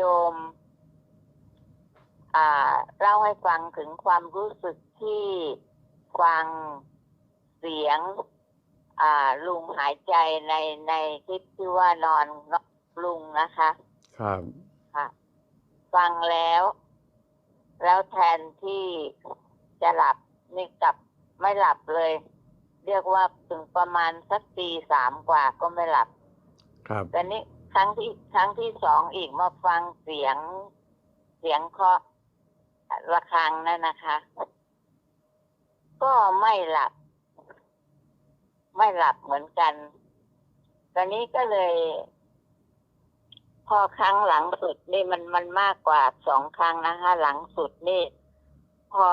โยมอ่าเล่าให้ฟังถึงความรู้สึกที่ฟังเสียงอ่าลุงหายใจในในคลิปที่ว่านอนลุงนะคะ ครับค่ะ ฟังแล้ว แล้วแทนที่จะหลับนี่กลับไม่หลับเลย เรียกว่าถึงประมาณสักตีสามกว่าก็ไม่หลับ ครับแต่นี่ ครั้งที่ครั้งที่สองอีกมาฟังเสียงเสียงเคาะระฆังนั่นนะคะ ก็ไม่หลับ ไม่หลับเหมือนกัน ตอนนี้ก็เลย พอครั้งหลังสุดนี่มันมันมากกว่าสองครั้งนะคะหลังสุดนี่ พอ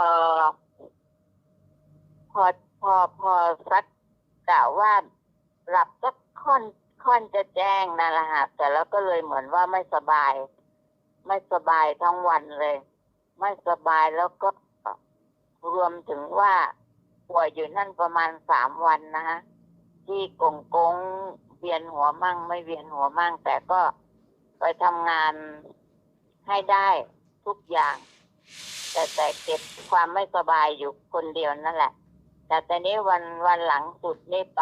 พอพอพอสักล่าวว่าหลับสักค่ อนค่อนจะแจ้งนั่นแหละฮะแต่แล้วก็เลยเหมือนว่าไม่สบาย ไม่สบายทั้งวันเลย ไม่สบายแล้วก็รวมถึงว่าป่วยอยู่นั่นประมาณสามวันนะฮะที่กงกงเวียนหัวมั่ง ไม่เวียนหัวมั่ง แต่ก็ไปทำงานให้ได้ทุกอย่าง แต่แต่เก็บความไม่สบายอยู่คนเดียวนั่นแหละ แต่ตอนนี้วันวันหลังสุดนี่ไป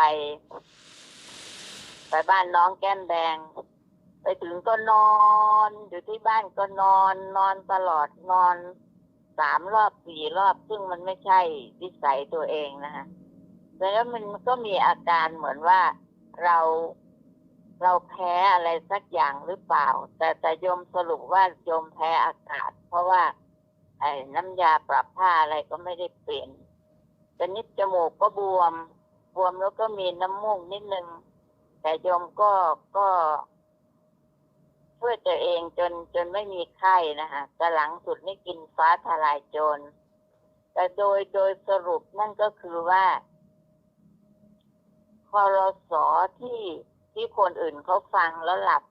ไปบ้านน้องแก้มแดง ไปถึงก็นอนอยู่ที่บ้านก็นอน นอนตลอดนอนสามรอบสี่รอบ ซึ่งมันไม่ใช่วิสัยตัวเองนะคะแล้วมันก็มีอาการเหมือนว่าเราเราแพ้อะไรสักอย่างหรือเปล่า แต่แต่โยมสรุปว่าโยมแพ้อากาศ เพราะว่า ไอ้น้ำยาปรับผ้าอะไรก็ไม่ได้เปลี่ยนแต่นิดจมูกก็บวม บวมแล้วก็มีน้ำมูกนิดนึง แต่โยมก็ก็ช่วยตัวเองจนจนไม่มีไข้นะคะแต่หลังสุดนี่กินฟ้าทลายโจรแต่โดยโดยสรุปนั่นก็คือว่าคอรสอที่ที่คนอื่นเขาฟังแล้วหลับ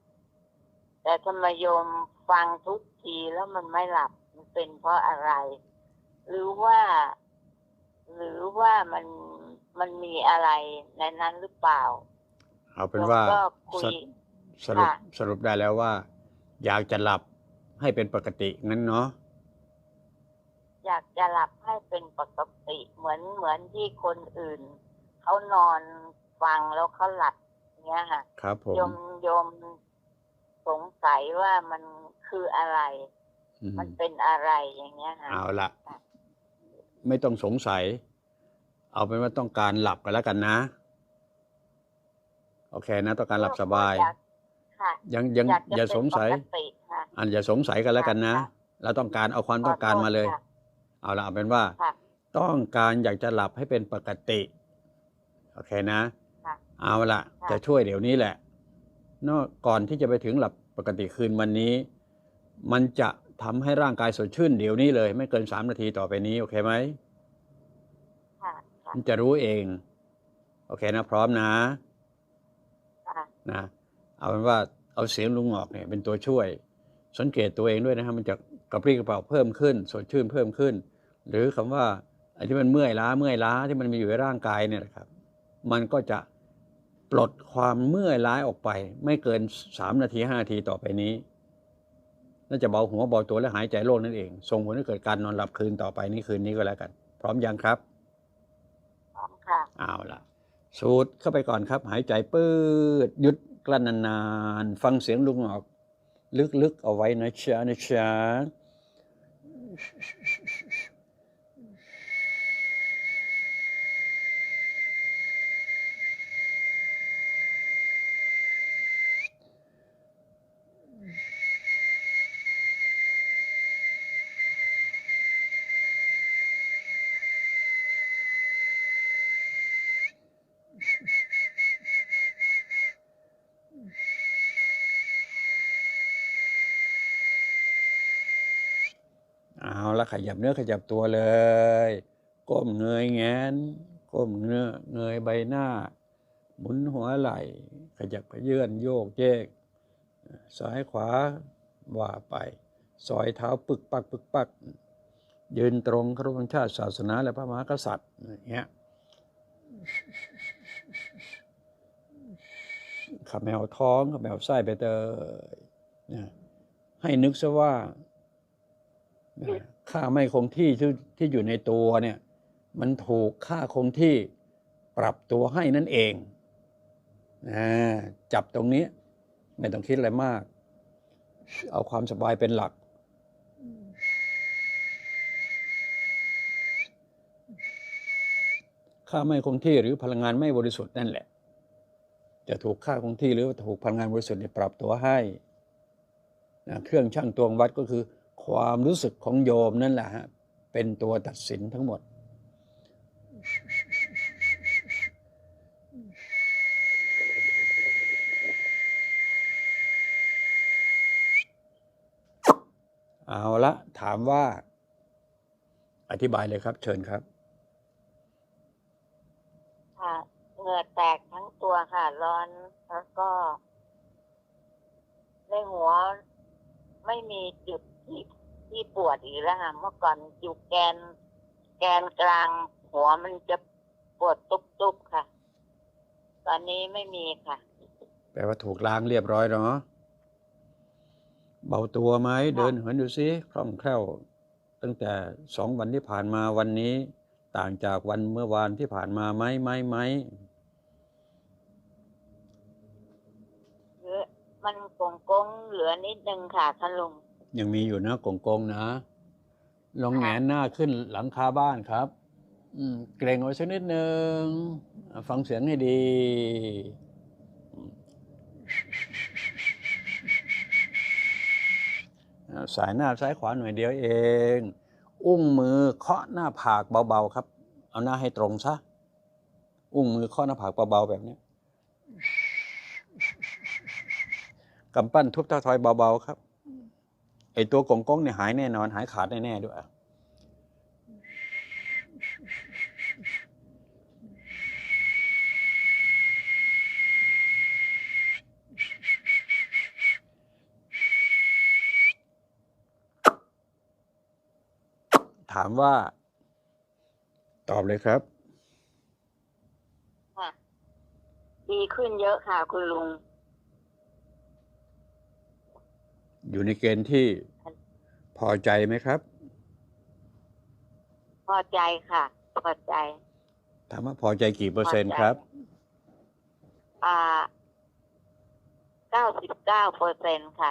แต่ธรรมยมฟังทุกทีแล้วมันไม่หลับมันเป็นเพราะอะไร หรือว่า หรือว่ามันมันมีอะไรในนั้นหรือเปล่า เอาเป็นว่าก็คุยสสรุปค่ะ สรุปได้แล้วว่า อยากจะหลับให้เป็นปกติงั้นเนาะอยากจะหลับให้เป็นปกติเหมือนเหมือนที่คนอื่นเขานอนฟังแล้วเขาหลับเนี้ยค่ะครับผมโยมโยมสงสัยว่ามันคืออะไร อืมมันเป็นอะไรอย่างเงี้ยค่ะ เอาละไม่ต้องสงสัย เอาเป็นว่าต้องการหลับกันแล้วกันนะ โอเคนะต้องการหลับสบายอยกค่ะยังยังอยากจะอย่าสงสัย เป็นปกติค่ะ อันอย่าสงสัยกันแล้วกันนะ ค่ะเราต้องการเอาความต้องการมาเลยขอโทษค่ะเอาละเอาเป็นว่า ค่ะต้องการอยากจะหลับให้เป็นปกติ โอเคนะ ค่ะเอาละค่ะ จะช่วยเดี๋ยวนี้แหละเนอะก่อนที่จะไปถึงหลับปกติคืนวันนี้ มันจะทำให้ร่างกายสดชื่นเดี๋ยวนี้เลย ไม่เกินสามนาทีต่อไปนี้โอเคไหมค่ะค่ะมันจะรู้เอง โอเคนะ พร้อมนะค่ะ นะเอาเป็นว่าเอาเสียงลุงหงอกเนี่ยเป็นตัวช่วย สังเกตตัวเองด้วยนะครับมันจะกระปรี้กระเป๋าเพิ่มขึ้น สดชื่นเพิ่มขึ้น หรือคำว่าไอ้ที่มันเมื่อยล้าเมื่อยล้าที่มันมีอยู่ในร่างกายเนี่ยนะครับ มันก็จะปลดความเมื่อยล้าออกไป ไม่เกินสามนาทีห้านาทีต่อไปนี้น่าจะเบาหัวเบาตัวและหายใจโล่งนั่นเองส่งผลให้เกิดการนอนหลับคืนต่อไปนี้คืนนี้ก็แล้วกัน พร้อมยังครับพร้อมค่ะเอาล่ะ สูดเข้าไปก่อนครับ หายใจปืดหยุดกลั้นนานๆ ฟังเสียงลุงออก ลึกๆ เอาไว้นะจ๊ะนะจ๊ะ เอาละขยับเนื้อขยับตัวเลย ก้มเงยแงน ก้มเนื้อเงยใบหน้า หมุนหัวไหล่ ขยับขยื่อนโยกเยกซ้ายขวาว่าไปซอยเท้าปึกปักปึกปัก ยืนตรงเคารพธงชาติศาสนาและพระมหากษัตริย์อย่างเงี้ยขมแมวท้องขมแมวไส้ไปเตยนะให้นึกซะว่า ค่าไม่คงที่ที่อยู่ในตัวเนี่ย มันถูกค่าคงที่ปรับตัวให้นั่นเองนะจับตรงนี้ไม่ต้องคิดอะไรมาก เอาความสบายเป็นหลัก ค่าไม่คงที่หรือพลังงานไม่บริสุทธิ์นั่นแหละ จะถูกค่าคงที่หรือถูกพลังงานบริสุทธิ์เนี่ยปรับตัวให้นะเครื่องช่างตวงวัดก็คือ ความรู้สึกของโยมนั่นแหละฮะเป็นตัวตัดสินทั้งหมด เอาละถามว่า อธิบายเลยครับ เชิญครับ ค่ะเหงื่อแตกทั้งตัวค่ะ ร้อนแล้วก็ ในหัวไม่มีจุดที่ ที่ปวดอีกแล้วค่ะเมื่อก่อนอยู่แกน แกนกลาง หัวมันจะปวดตุบๆค่ะ ตอนนี้ไม่มีค่ะ แปลว่าถูกล้างเรียบร้อยเนาะเบาตัวไหมเดินเหินดูซิคล่องแคล่ว ตั้งแต่สองวันที่ผ่านมาวันนี้ ต่างจากวันเมื่อวานที่ผ่านมาไหมไหมไหมเหลือมันกงกงๆเหลือนิดนึงค่ะท่านลุง ยังมีอยู่นะกงกงๆนะ ลองแหงนหน้าขึ้นหลังคาบ้านครับอืมเกรงไว้สักนิดนึงอะฟังเสียงให้ดีอืมอะสายหน้าซ้ายขวาหน่อยเดียวเอง อุ้งมือเคาะหน้าผากเบาๆครับ เอาหน้าให้ตรงซะ อุ้งมือเคาะหน้าผากเบาๆแบบนี้กำปั้นทุบท้าทอยเบาๆครับ ไอตัวกงกงเนี่ยหายแน่นอน หายขาดแน่ๆด้วยถามว่า ตอบเลยครับค่ะดีขึ้นเยอะค่ะ คุณลุง อยู่ในเกณฑ์ที่พอใจไหมครับ พอใจค่ะ พอใจถามว่าพอใจกี่เปอร์เซ็นต์ครับ อ่าเก้าสิบเก้าเปอร์เซ็นค่ะ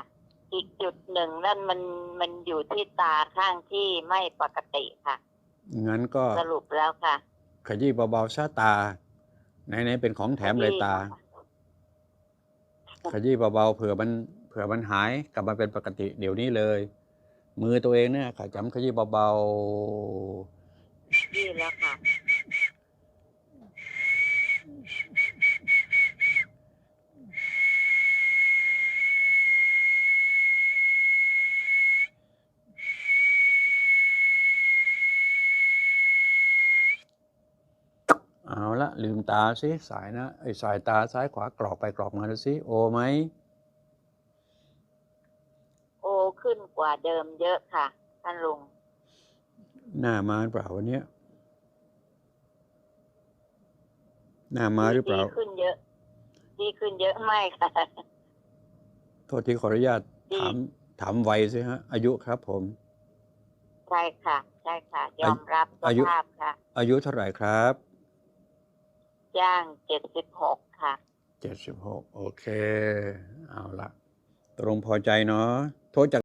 อีกจุดหนึ่งนั่นมันมันอยู่ที่ตาข้างที่ไม่ปกติค่ะ งั้นก็สรุปแล้วค่ะ ขยี้เบาๆซะตาไหนๆเป็นของแถมเลยตา ขยี้เบาๆเผื่อมันเผื่อมันหายกลับมาเป็นปกติเดี๋ยวนี้เลย มือตัวเองเนี่ยขาจำขยี้เบาที่แล้วค่ะเอาละลืมตาสิสายนะไอ้สายตาซ้ายขวากรอกไปกรอกมาดูสิโอไหม โอ ขึ้นกว่าเดิมเยอะค่ะ ท่านลุง หน้ามาหรือเปล่าวันเนี้ยหน้ามาหรือเปล่า ดีขึ้นเยอะ ดีขึ้นเยอะไม่ค่ะ โทษที่ขออนุญาตดีถาม ถามวัยสิฮะ อายุครับผม ใช่ค่ะ ใช่ค่ะ ยอมรับสอายุ ภาพค่ะ อายุเท่าไหร่ครับย่างเจ็ดสิบหกค่ะ เจ็ดสิบหกโอเค เอาละตกลงพอใจเนาะโทษจาก